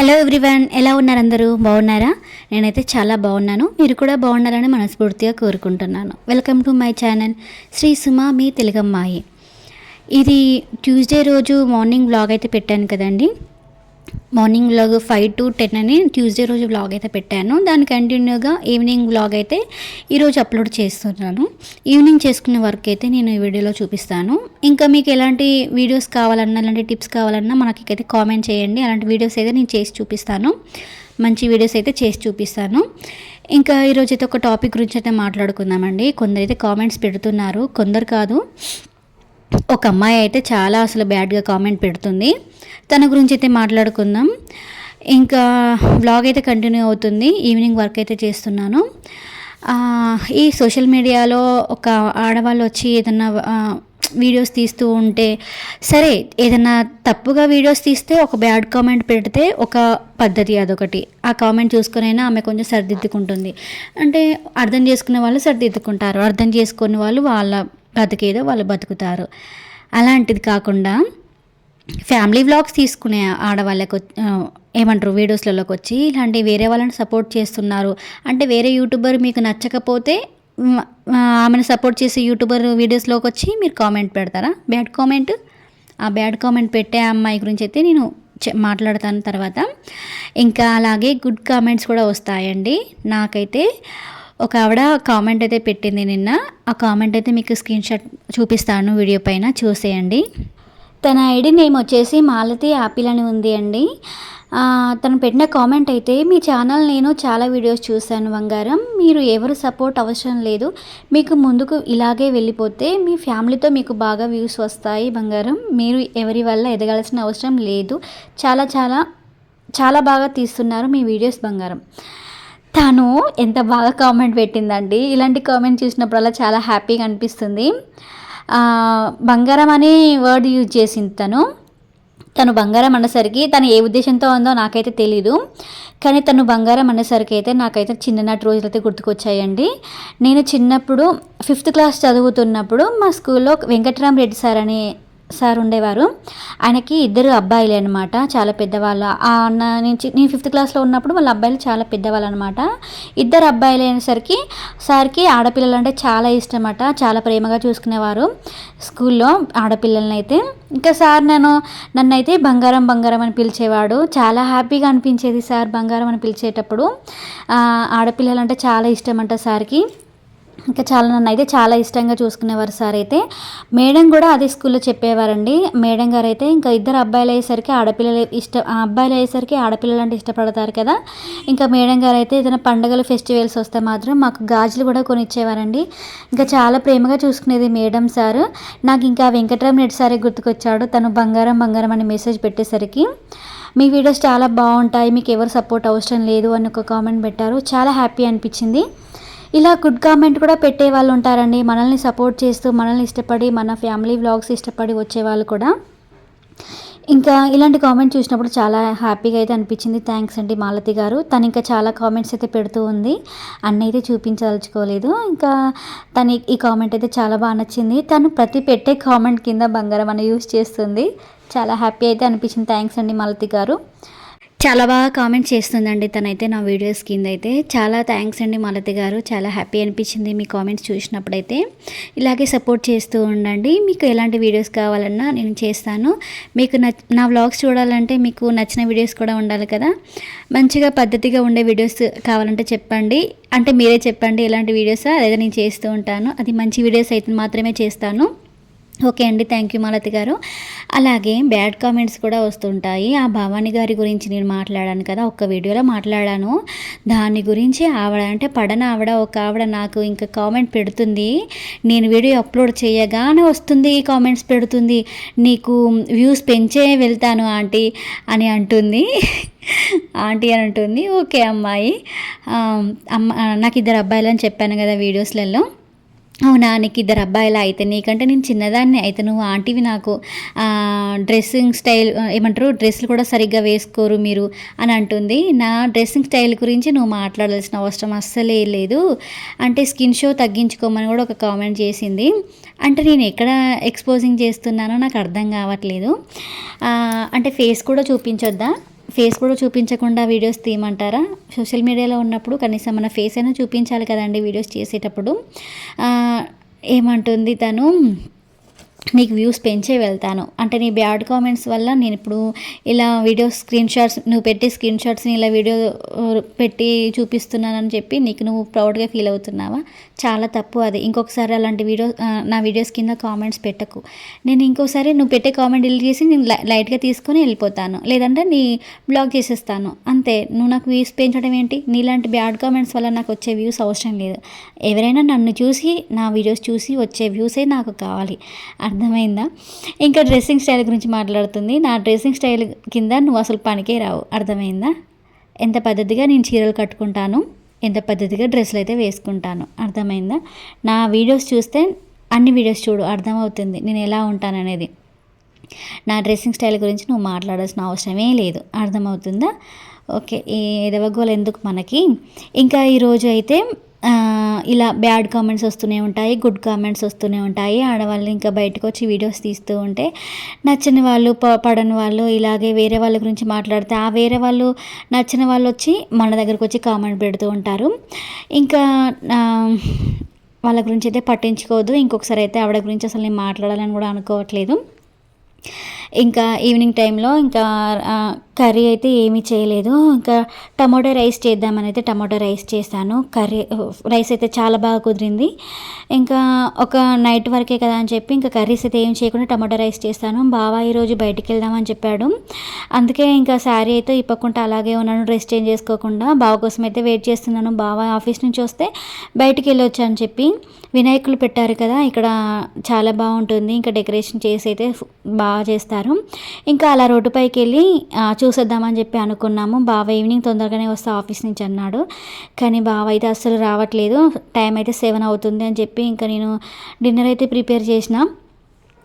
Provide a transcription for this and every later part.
Hello everyone ఎలా ఉన్నారు అందరూ? బాగున్నారా? నేనైతే చాలా బాగున్నాను. మీరు కూడా బాగున్నారని మనస్ఫూర్తిగా కోరుకుంటున్నాను. Welcome to my channel Sri Suma మీ తెలుగమ్మాయి. ఇది ట్యూస్డే రోజు మార్నింగ్ బ్లాగ్ అయితే పెట్టాను కదండి. Morning vlog five to ten అని ట్యూస్డే రోజు వ్లాగ్ అయితే పెట్టాను. దాని కంటిన్యూగా ఈవినింగ్ వ్లాగ్ అయితే ఈరోజు అప్లోడ్ చేస్తున్నాను. ఈవినింగ్ చేసుకునే వర్క్ అయితే నేను ఈ వీడియోలో చూపిస్తాను. ఇంకా మీకు ఎలాంటి వీడియోస్ కావాలన్నా ఎలాంటి టిప్స్ కావాలన్నా మనకైతే కామెంట్ చేయండి. అలాంటి వీడియోస్ అయితే నేను చేసి చూపిస్తాను. మంచి వీడియోస్ అయితే చేసి చూపిస్తాను. ఇంకా ఈరోజు అయితే ఒక టాపిక్ గురించి అయితే మాట్లాడుకుందామండి. కొందరైతే కామెంట్స్ పెడుతున్నారు. కొందరు కాదు. ఒక అమ్మాయి అయితే చాలా అసలు బ్యాడ్గా కామెంట్ పెడుతుంది. తన గురించి అయితే మాట్లాడుకుందాం. ఇంకా బ్లాగ్ అయితే కంటిన్యూ అవుతుంది. ఈవినింగ్ వర్క్ అయితే చేస్తున్నాను. ఈ సోషల్ మీడియాలో ఒక ఆడవాళ్ళు వచ్చి ఏదన్నా వీడియోస్ తీస్తూ ఉంటే సరే ఏదైనా తప్పుగా వీడియోస్ తీస్తే ఒక బ్యాడ్ కామెంట్ పెడితే ఒక పద్ధతి అదొకటి. ఆ కామెంట్ చూసుకునైనా ఆమె కొంచెం సరిదిద్దుకుంటుంది. అంటే అర్థం చేసుకునే వాళ్ళు సరిదిద్దుకుంటారు. అర్థం చేసుకునే వాళ్ళు వాళ్ళ బతికేదో వాళ్ళు బతుకుతారు. అలాంటిది కాకుండా ఫ్యామిలీ వ్లాగ్స్ తీసుకునే ఆడవాళ్ళకు ఏమంటారు వీడియోస్లలోకి వచ్చి ఇలాంటి వేరే వాళ్ళని సపోర్ట్ చేస్తున్నారు. అంటే వేరే యూట్యూబర్ మీకు నచ్చకపోతే ఆమెను సపోర్ట్ చేసే యూట్యూబర్ వీడియోస్లోకి వచ్చి మీరు కామెంట్ పెడతారా? Bad comment? ఆ బ్యాడ్ కామెంట్ పెట్టే అమ్మాయి గురించి అయితే నేను మాట్లాడతాను తర్వాత. ఇంకా అలాగే గుడ్ కామెంట్స్ కూడా వస్తాయండి. నాకైతే ఒక ఆవిడ కామెంట్ అయితే పెట్టింది నిన్న. ఆ కామెంట్ అయితే మీకు స్క్రీన్ షాట్ చూపిస్తాను వీడియో పైన. చూసేయండి. తన ఐడి నేమ్ వచ్చేసి మాలతి యాపిల్ అని ఉంది అండి. తను పెట్టిన కామెంట్ అయితే మీ ఛానల్ నేను చాలా వీడియోస్ చూశాను బంగారం. మీరు ఎవరు సపోర్ట్ అవసరం లేదు. మీకు ముందుకు ఇలాగే వెళ్ళిపోతే మీ ఫ్యామిలీతో మీకు బాగా వ్యూస్ వస్తాయి బంగారం. మీరు ఎవరి వల్ల ఎదగాల్సిన అవసరం లేదు. చాలా చాలా చాలా బాగా తీస్తున్నారు మీ వీడియోస్ బంగారం. తను ఎంత బాగా కామెంట్ పెట్టిందండి. ఇలాంటి కామెంట్ చూసినప్పుడల్లా చాలా హ్యాపీగా అనిపిస్తుంది. బంగారం అనే వర్డ్ యూజ్ చేసింది తను. తను బంగారం అనేసరికి తను ఏ ఉద్దేశంతో ఉందో నాకైతే తెలీదు. కానీ తను బంగారం అనేసరికి అయితే నాకైతే చిన్ననాటి రోజులైతే గుర్తుకొచ్చాయండి. నేను చిన్నప్పుడు ఫిఫ్త్ క్లాస్ చదువుతున్నప్పుడు మా స్కూల్లో వెంకటరామ్ రెడ్డి సార్ అనే సార్ ఉండేవారు. ఆయనకి ఇద్దరు అబ్బాయిలే అనమాట చాలా పెద్దవాళ్ళు. ఆ అన్న నుంచి నేను ఫిఫ్త్ క్లాస్లో ఉన్నప్పుడు వాళ్ళ అబ్బాయిలు చాలా పెద్దవాళ్ళు అనమాట ఇద్దరు అబ్బాయిలు అయినసరికి సార్కి ఆడపిల్లలు అంటే చాలా ఇష్టం అట చాలా ప్రేమగా చూసుకునేవారు స్కూల్లో ఆడపిల్లలని అయితే ఇంకా సార్ నేను నన్ను అయితే బంగారం బంగారం అని పిలిచేవాడు. చాలా హ్యాపీగా అనిపించేది సార్ బంగారం అని పిలిచేటప్పుడు. ఆడపిల్లలు అంటే చాలా ఇష్టం అంట సార్కి. ఇంకా చాలా నన్ను అయితే చాలా ఇష్టంగా చూసుకునేవారు సార్ అయితే. మేడం కూడా అదే స్కూల్లో చెప్పేవారండి. మేడం గారు అయితే ఇంకా ఇద్దరు అబ్బాయిలు అయ్యేసరికి ఆడపిల్లలు ఇష్ట ఆ అబ్బాయిలు అయ్యేసరికి ఆడపిల్లలు అంటే ఇష్టపడతారు కదా. ఇంకా మేడం గారు అయితే ఏదైనా పండుగలు ఫెస్టివల్స్ వస్తే మాత్రం మాకు గాజులు కూడా కొనిచ్చేవారండి. ఇంకా చాలా ప్రేమగా చూసుకునేది మేడం సార్. నాకు ఇంకా వెంకటరామ్ రెడ్డి సారే గుర్తుకొచ్చాడు. తను బంగారం బంగారం అని మెసేజ్ పెట్టేసరికి. మీ వీడియోస్ చాలా బాగుంటాయి. మీకు ఎవరు సపోర్ట్ అవసరం లేదు అని ఒక కామెంట్ పెట్టారు. చాలా హ్యాపీ అనిపించింది. ఇలా గుడ్ కామెంట్ కూడా పెట్టే వాళ్ళు ఉంటారండి. మనల్ని సపోర్ట్ చేస్తూ మనల్ని ఇష్టపడి మన ఫ్యామిలీ వ్లాగ్స్ ఇష్టపడి వచ్చే వాళ్ళు కూడా. ఇంకా ఇలాంటి కామెంట్ చూసినప్పుడు చాలా హ్యాపీగా అయితే అనిపించింది. థ్యాంక్స్ అండి మాలతి గారు. తను ఇంకా చాలా కామెంట్స్ అయితే పెడుతూ ఉంది. అన్న అయితే చూపించదలుచుకోలేదు. ఇంకా తను ఈ కామెంట్ అయితే చాలా బాగా నచ్చింది. తను ప్రతి పెట్టే కామెంట్ కింద బంగారం అని యూస్ చేస్తుంది. చాలా హ్యాపీ అయితే అనిపించింది. థ్యాంక్స్ అండి మాలతి గారు. చాలా బాగా కామెంట్ చేస్తుందండి తనైతే నా వీడియోస్ కింద అయితే చాలా థ్యాంక్స్ అండి మాలతి గారు. చాలా హ్యాపీ అనిపించింది మీ కామెంట్స్ చూసినప్పుడైతే. ఇలాగే సపోర్ట్ చేస్తూ ఉండండి. మీకు ఎలాంటి వీడియోస్ కావాలన్నా నేను చేస్తాను. మీకు నా వ్లాగ్స్ చూడాలంటే మీకు నచ్చిన వీడియోస్ కూడా ఉండాలి కదా. మంచిగా పద్ధతిగా ఉండే వీడియోస్ కావాలంటే చెప్పండి. అంటే మీరే చెప్పండి ఎలాంటి వీడియోస్ అదే నేను చేస్తూ ఉంటాను. అది మంచి వీడియోస్ అయితే మాత్రమే చేస్తాను. ఓకే అండి థ్యాంక్ యూ మాలతి గారు. అలాగే బ్యాడ్ కామెంట్స్ కూడా వస్తుంటాయి. ఆ భవాని గారి గురించి నేను మాట్లాడాను కదా ఒక్క వీడియోలో మాట్లాడాను. దాని గురించి ఆవిడ అంటే పడన ఆవిడ ఒక ఆవిడ నాకు ఇంకా కామెంట్ పెడుతుంది. నేను వీడియో అప్లోడ్ చేయగానే వస్తుంది కామెంట్స్ పెడుతుంది. నీకు వ్యూస్ పెంచే వెళ్తాను ఆంటీ అని అంటుంది. ఆంటీ అని అంటుంది. ఓకే అమ్మాయి. అమ్మ నాకు ఇద్దరు అబ్బాయిలు అని చెప్పాను కదా వీడియోస్లలో. అవునా నీకు ఇద్దరు అబ్బాయిలా అయితే నీకంటే నేను చిన్నదాన్ని అయితే నువ్వు ఆంటీవి నాకు డ్రెస్సింగ్ స్టైల్ ఏమంటారు డ్రెస్సులు కూడా సరిగ్గా వేసుకోరు మీరు అని అంటుంది. నా డ్రెస్సింగ్ స్టైల్ గురించి నువ్వు మాట్లాడాల్సిన అవసరం అస్సలే లేదు. అంటే స్కిన్ షో తగ్గించుకోమని కూడా ఒక కామెంట్ చేసింది. అంటే నేను ఎక్కడ ఎక్స్పోజింగ్ చేస్తున్నానో నాకు అర్థం కావట్లేదు. అంటే ఫేస్ కూడా చూపించొద్దా? ఫేస్ కూడా చూపించకుండా వీడియోస్ తీయమంటారా? సోషల్ మీడియాలో ఉన్నప్పుడు కనీసం మన ఫేస్ అయినా చూపించాలి కదండి వీడియోస్ చేసేటప్పుడు. ఏమంటుంది తను? నీకు వ్యూస్ పెంచే వెళ్తాను. అంటే నీ బ్యాడ్ కామెంట్స్ వల్ల నేను ఇప్పుడు ఇలా వీడియో స్క్రీన్ షాట్స్ నువ్వు పెట్టే స్క్రీన్ షాట్స్ని ఇలా వీడియో uh, పెట్టి చూపిస్తున్నానని చెప్పి నీకు నువ్వు ప్రౌడ్గా ఫీల్ అవుతున్నావా? చాలా తప్పు అది. ఇంకొకసారి అలాంటి వీడియో uh, నా వీడియోస్ కింద కామెంట్స్ పెట్టకు. నేను ఇంకోసారి నువ్వు పెట్టే కామెంట్ డిలీట్ చేసి నేను లై- లైట్గా తీసుకొని వెళ్ళిపోతాను. లేదంటే నీ బ్లాక్ చేసేస్తాను. అంతే. నువ్వు నాకు వ్యూస్ పెంచడం ఏంటి? నీలాంటి బ్యాడ్ కామెంట్స్ వల్ల నాకు వచ్చే వ్యూస్ అవసరం లేదు. ఎవరైనా నన్ను చూసి నా వీడియోస్ చూసి వచ్చే వ్యూసే నాకు కావాలి. అర్థమైందా? ఇంకా డ్రెస్సింగ్ స్టైల్ గురించి మాట్లాడుతుంది. నా డ్రెస్సింగ్ స్టైల్ కింద నువ్వు అసలు పనికే రావు. అర్థమైందా? ఎంత పద్ధతిగా నేను చీరలు కట్టుకుంటాను? ఎంత పద్ధతిగా డ్రెస్సులు అయితే వేసుకుంటాను? అర్థమైందా? నా వీడియోస్ చూస్తే అన్ని వీడియోస్ చూడు అర్థమవుతుంది నేను ఎలా ఉంటాననేది. నా డ్రెస్సింగ్ స్టైల్ గురించి నువ్వు మాట్లాడాల్సిన అవసరమే లేదు. అర్థమవుతుందా? ఓకే ఈ ఎదవగోలు ఎందుకు మనకి? ఇంకా ఈరోజు అయితే ఇలా బ్యాడ్ కామెంట్స్ వస్తూనే ఉంటాయి గుడ్ కామెంట్స్ వస్తూనే ఉంటాయి. ఆడవాళ్ళు ఇంకా బయటకు వచ్చి వీడియోస్ తీస్తూ ఉంటే నచ్చని వాళ్ళు ప పడని వాళ్ళు ఇలాగే వేరే వాళ్ళ గురించి మాట్లాడితే ఆ వేరే వాళ్ళు నచ్చిన వాళ్ళు వచ్చి మన దగ్గరకు వచ్చి కామెంట్ పెడుతూ ఉంటారు. ఇంకా వాళ్ళ గురించి అయితే పట్టించుకోవద్దు. ఇంకొకసారి అయితే ఆవిడ గురించి అసలు నేను మాట్లాడాలని కూడా అనుకోవట్లేదు. ఇంకా ఈవినింగ్ టైంలో ఇంకా కర్రీ అయితే ఏమీ చేయలేదు. ఇంకా టమాటో రైస్ చేద్దామని అయితే టమాటో రైస్ చేశాను. కర్రీ రైస్ అయితే చాలా బాగా కుదిరింది. ఇంకా ఒక నైట్ వరకే కదా అని చెప్పి ఇంకా కర్రీస్ అయితే ఏం చేయకుండా టమాటో రైస్ చేస్తాను బావా ఈరోజు బయటికి వెళ్దామని చెప్పాడు. అందుకే ఇంకా శారీ అయితే ఇప్పకుండా అలాగే ఉన్నాను డ్రెస్ చేంజ్ చేసుకోకుండా. బావ కోసం అయితే వెయిట్ చేస్తున్నాను. బావ ఆఫీస్ నుంచి వస్తే బయటికి వెళ్ళొచ్చు అని చెప్పి. వినాయకులు పెట్టారు కదా ఇక్కడ చాలా బాగుంటుంది. ఇంకా డెకరేషన్ చేసి అయితే బాగా చేస్తారు. ఇంకా అలా రోడ్డుపైకి వెళ్ళి చూసేద్దామని చెప్పి అనుకున్నాము. బావ ఈవినింగ్ తొందరగానే వస్తా ఆఫీస్ నుంచి అన్నాడు. కానీ బావ అయితే అస్సలు రావట్లేదు. టైం అయితే సెవెన్ అవుతుంది అని చెప్పి ఇంకా నేను డిన్నర్ అయితే ప్రిపేర్ చేసిన.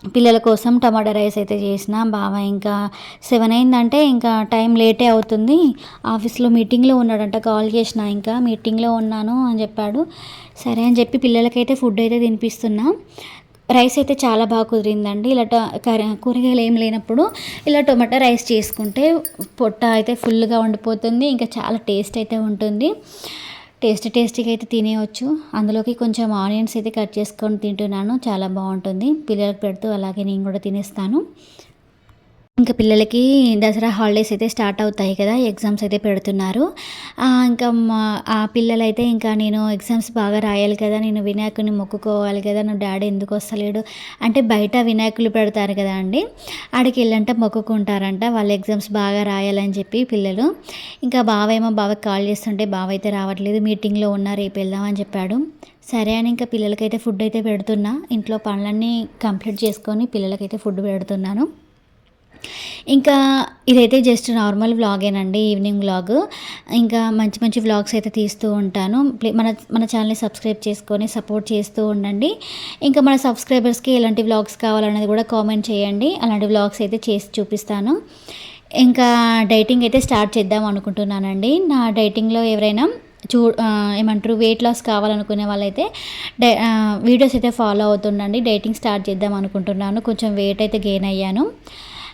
పిల్లల కోసం టమాటా రైస్ అయితే చేసిన బావ ఇంకా సెవెన్ అయిందంటే ఇంకా టైం లేటే అవుతుంది. ఆఫీస్లో మీటింగ్లో ఉన్నాడంట కాల్ చేసిన ఇంకా మీటింగ్లో ఉన్నాను అని చెప్పాడు. సరే అని చెప్పి పిల్లలకైతే ఫుడ్ అయితే తినిపిస్తున్నా. రైస్ అయితే చాలా బాగా కుదిరిందండి. ఇలా ట- కూరగాయలు ఏం లేనప్పుడు ఇలా టొమాటో రైస్ చేసుకుంటే పొట్ట అయితే ఫుల్గా ఉండిపోతుంది. ఇంకా చాలా టేస్ట్ అయితే ఉంటుంది. టేస్ట్ టేస్టీగా అయితే తినేయచ్చు. అందులోకి కొంచెం ఆనియన్స్ అయితే కట్ చేసుకొని తింటున్నాను. చాలా బాగుంటుంది. పిల్లలకు పెడుతూ అలాగే నేను కూడా తినేస్తాను. ఇంకా పిల్లలకి దసరా హాలిడేస్ అయితే స్టార్ట్ అవుతాయి కదా ఎగ్జామ్స్ అయితే పెడుతున్నారు. ఇంకా మా ఆ పిల్లలైతే ఇంకా నేను ఎగ్జామ్స్ బాగా రాయాలి కదా నేను వినాయకుని మొక్కుకోవాలి కదా నా డాడీ ఎందుకు వస్తలేడు అంటే బయట వినాయకులు పెడతారు కదా అండి ఆడికి వెళ్ళంట మొక్కుకుంటారంట వాళ్ళ ఎగ్జామ్స్ బాగా రాయాలని చెప్పి పిల్లలు. ఇంకా బావ ఏమో బావకి కాల్ చేస్తుంటే బావ అయితే రావట్లేదు మీటింగ్లో ఉన్నా రేపు వెళ్దామని చెప్పాడు. సరే అని ఇంకా పిల్లలకైతే ఫుడ్ అయితే పెడుతున్నా ఇంట్లో పనులన్నీ కంప్లీట్ చేసుకొని పిల్లలకైతే ఫుడ్ పెడుతున్నాను. ఇంకా ఇదైతే జస్ట్ నార్మల్ వ్లాగేనండి ఈవినింగ్ వ్లాగ్. ఇంకా మంచి మంచి వ్లాగ్స్ అయితే తీస్తూ ఉంటాను. ప్లే- మన మన ఛానల్ని సబ్స్క్రైబ్ చేసుకొని సపోర్ట్ చేస్తూ ఉండండి. ఇంకా మన సబ్స్క్రైబర్స్కి ఎలాంటి వ్లాగ్స్ కావాలనేది కూడా కామెంట్ చేయండి. అలాంటి వ్లాగ్స్ అయితే చేసి చూపిస్తాను. ఇంకా డైటింగ్ అయితే స్టార్ట్ చేద్దాం అనుకుంటున్నానండి. నా డైటింగ్లో ఎవరైనా చూ ఏమంటారు వెయిట్ లాస్ కావాలనుకునే వాళ్ళైతే డై వీడియోస్ అయితే ఫాలో అవుతుండండి. డైటింగ్ స్టార్ట్ చేద్దాం అనుకుంటున్నాను. కొంచెం వెయిట్ అయితే గెయిన్ అయ్యాను.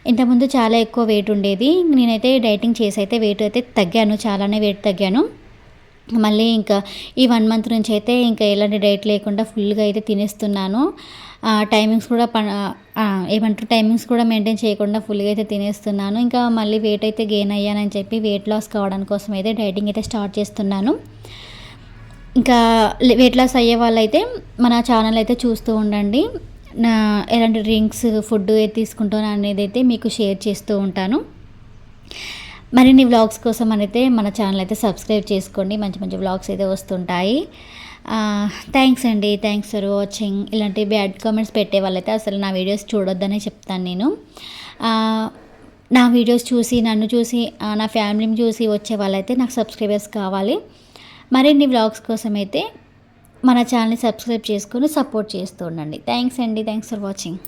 ఇంతకుముందు చాలా ఎక్కువ వెయిట్ ఉండేది. నేనైతే డైటింగ్ చేసి అయితే వెయిట్ అయితే తగ్గాను. చాలానే వెయిట్ తగ్గాను. మళ్ళీ ఇంకా ఈ వన్ మంత్ నుంచి అయితే ఇంకా ఎలాంటి డైట్ లేకుండా ఫుల్గా అయితే తినేస్తున్నాను. టైమింగ్స్ కూడా ప ఏమంటారు? టైమింగ్స్ కూడా మెయింటైన్ చేయకుండా ఫుల్గా అయితే తినేస్తున్నాను. ఇంకా మళ్ళీ వెయిట్ అయితే గెయిన్ అయ్యానని చెప్పి వెయిట్ లాస్ కావడానికి కోసం అయితే డైటింగ్ అయితే స్టార్ట్ చేస్తున్నాను. ఇంకా వెయిట్ లాస్ అయ్యే వాళ్ళైతే మన ఛానల్ అయితే చూస్తూ ఉండండి. నా ఎలాంటి డ్రింక్స్ ఫుడ్ ఏది తీసుకుంటాను అనేది అయితే మీకు షేర్ చేస్తూ ఉంటాను. మరిన్ని వ్లాగ్స్ కోసం అయితే మన ఛానల్ అయితే సబ్స్క్రైబ్ చేసుకోండి. మంచి మంచి వ్లాగ్స్ అయితే వస్తుంటాయి. థ్యాంక్స్ అండి. థ్యాంక్స్ ఫర్ వాచింగ్ ఇలాంటి బ్యాడ్ కామెంట్స్ పెట్టే వాళ్ళైతే అసలు నా వీడియోస్ చూడొద్దనే చెప్తాను నేను. నా వీడియోస్ చూసి నన్ను చూసి నా ఫ్యామిలీని చూసి వచ్చే వాళ్ళైతే నాకు సబ్స్క్రైబర్స్ కావాలి. మరిన్ని వ్లాగ్స్ కోసం అయితే మన ఛానల్ని సబ్స్క్రైబ్ చేసుకొని సపోర్ట్ చేస్తూ ఉండండి. థ్యాంక్స్ అండి. Thanks for watching.